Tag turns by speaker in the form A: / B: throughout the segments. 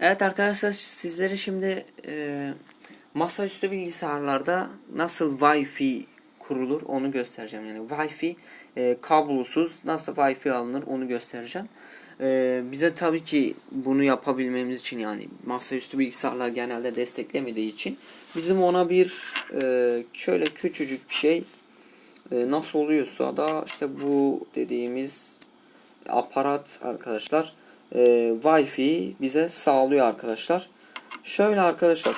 A: Evet arkadaşlar sizlere şimdi e, masaüstü bilgisayarlarda nasıl Wi-Fi kurulur onu göstereceğim. Yani Wi-Fi e, kablosuz nasıl Wi-Fi alınır onu göstereceğim. E, bize tabii ki bunu yapabilmemiz için yani masaüstü bilgisayarlar genelde desteklemediği için bizim ona bir e, şöyle küçücük bir şey e, nasıl oluyorsa da işte bu dediğimiz aparat arkadaşlar e, Wi-Fi bize sağlıyor arkadaşlar. Şöyle arkadaşlar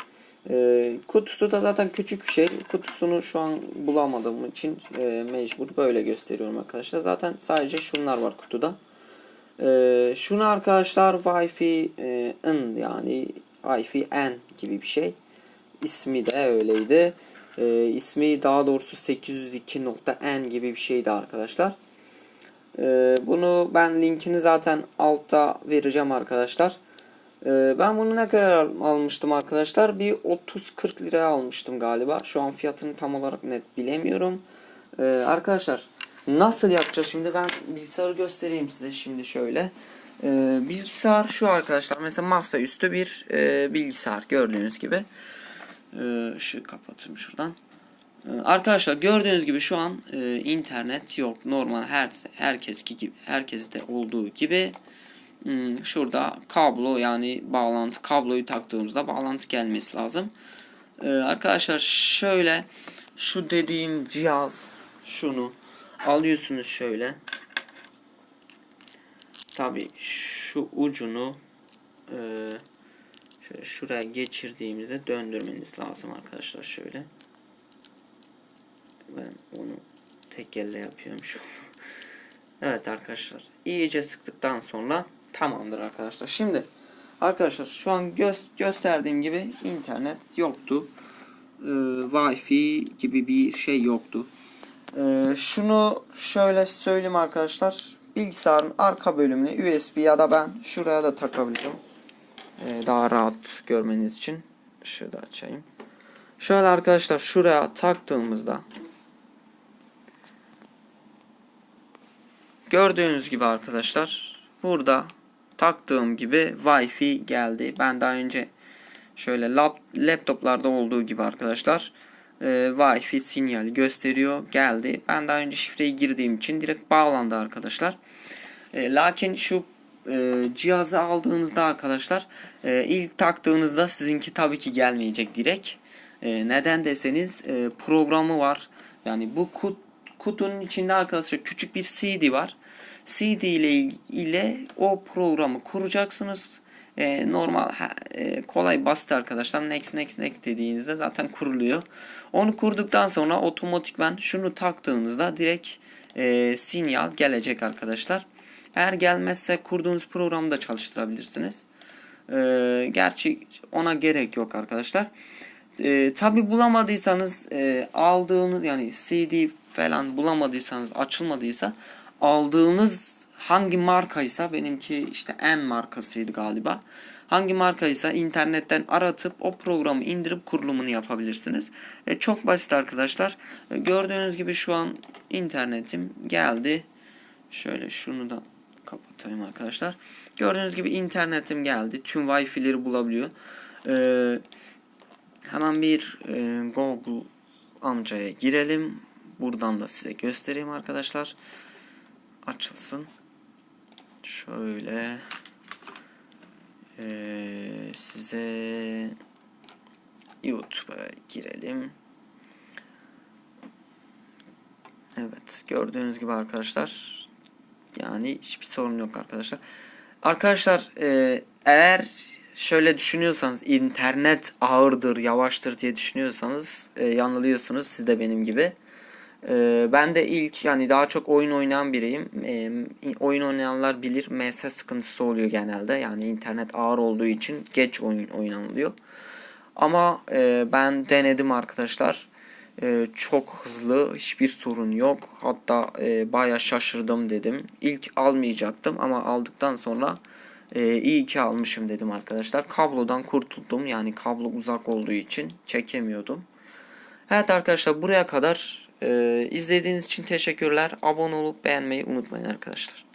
A: e, kutusu da zaten küçük bir şey. Kutusunu şu an bulamadığım için e, mecbur böyle gösteriyorum arkadaşlar. Zaten sadece şunlar var kutuda. E, şunu arkadaşlar Wi-Fi e, yani Wi-Fi N gibi bir şey. İsmi de öyleydi. E, ismi daha doğrusu 802.n gibi bir şeydi arkadaşlar. Ee, bunu ben linkini zaten altta vereceğim arkadaşlar. Ee, ben bunu ne kadar al- almıştım arkadaşlar? Bir 30-40 liraya almıştım galiba. Şu an fiyatını tam olarak net bilemiyorum. Ee, arkadaşlar nasıl yapacağız şimdi? Ben bilgisayarı göstereyim size şimdi şöyle. Ee, bilgisayar şu arkadaşlar. Mesela masaüstü bir e, bilgisayar gördüğünüz gibi. Ee, kapatayım şuradan. Ee, Arkadaşlar gördüğünüz gibi şu an e, internet yok. Normal her herkes gibi herkeste olduğu gibi hmm, şurada kablo yani bağlantı kabloyu taktığımızda bağlantı gelmesi lazım. Ee, arkadaşlar şöyle şu dediğim cihaz şunu alıyorsunuz şöyle. Tabi şu ucunu e, şuraya geçirdiğimizde döndürmeniz lazım arkadaşlar şöyle. Ben onu tek elle yapıyorum şu. Evet arkadaşlar. iyice sıktıktan sonra tamamdır arkadaşlar. Şimdi arkadaşlar şu an gö gösterdiğim gibi internet yoktu. Ee, Wi-Fi gibi bir şey yoktu. Ee, şunu şöyle söyleyeyim arkadaşlar. Bilgisayarın arka bölümüne USB ya da ben şuraya da takabilirim. Ee, daha rahat görmeniz için. Şurada açayım. Şöyle arkadaşlar şuraya taktığımızda Gördüğünüz gibi arkadaşlar burada taktığım gibi Wi-Fi geldi. Ben daha önce şöyle lap, laptoplarda olduğu gibi arkadaşlar e, Wi-Fi sinyali gösteriyor. Geldi. Ben daha önce şifreyi girdiğim için direkt bağlandı arkadaşlar. E, lakin şu e, cihazı aldığınızda arkadaşlar e, ilk taktığınızda sizinki tabii ki gelmeyecek direkt. E, neden deseniz e, programı var. Yani bu kut, kutunun içinde arkadaşlar küçük bir CD var. CD ile ile o programı kuracaksınız. E, normal e, kolay basit arkadaşlar. Next next next dediğinizde zaten kuruluyor. Onu kurduktan sonra otomatikman şunu taktığınızda direkt e, sinyal gelecek arkadaşlar. Eğer gelmezse kurduğunuz programı da çalıştırabilirsiniz. E, gerçi ona gerek yok arkadaşlar. E, Tabi bulamadıysanız e, aldığınız yani CD falan bulamadıysanız açılmadıysa aldığınız hangi markaysa benimki işte N markasıydı galiba. Hangi markaysa internetten aratıp o programı indirip kurulumunu yapabilirsiniz. E, çok basit arkadaşlar. E, gördüğünüz gibi şu an internetim geldi. Şöyle şunu da kapatayım arkadaşlar. Gördüğünüz gibi internetim geldi. Tüm Wi-Fi'leri bulabiliyor. Eee Hemen bir e, Google amcaya girelim. Buradan da size göstereyim arkadaşlar. Açılsın. Şöyle e, size YouTube'a girelim. Evet gördüğünüz gibi arkadaşlar yani hiçbir sorun yok arkadaşlar. Arkadaşlar e, eğer şöyle düşünüyorsanız internet ağırdır, yavaştır diye düşünüyorsanız e, yanılıyorsunuz siz de benim gibi. E, ben de ilk yani daha çok oyun oynayan biriyim. E, oyun oynayanlar bilir MS sıkıntısı oluyor genelde. Yani internet ağır olduğu için geç oyun oynanılıyor. Ama e, ben denedim arkadaşlar. E, çok hızlı, hiçbir sorun yok. Hatta e, baya şaşırdım dedim. İlk almayacaktım ama aldıktan sonra ee, iyi ki almışım dedim arkadaşlar. Kablodan kurtuldum. Yani kablo uzak olduğu için çekemiyordum. Evet arkadaşlar buraya kadar e, izlediğiniz için teşekkürler. Abone olup beğenmeyi unutmayın arkadaşlar.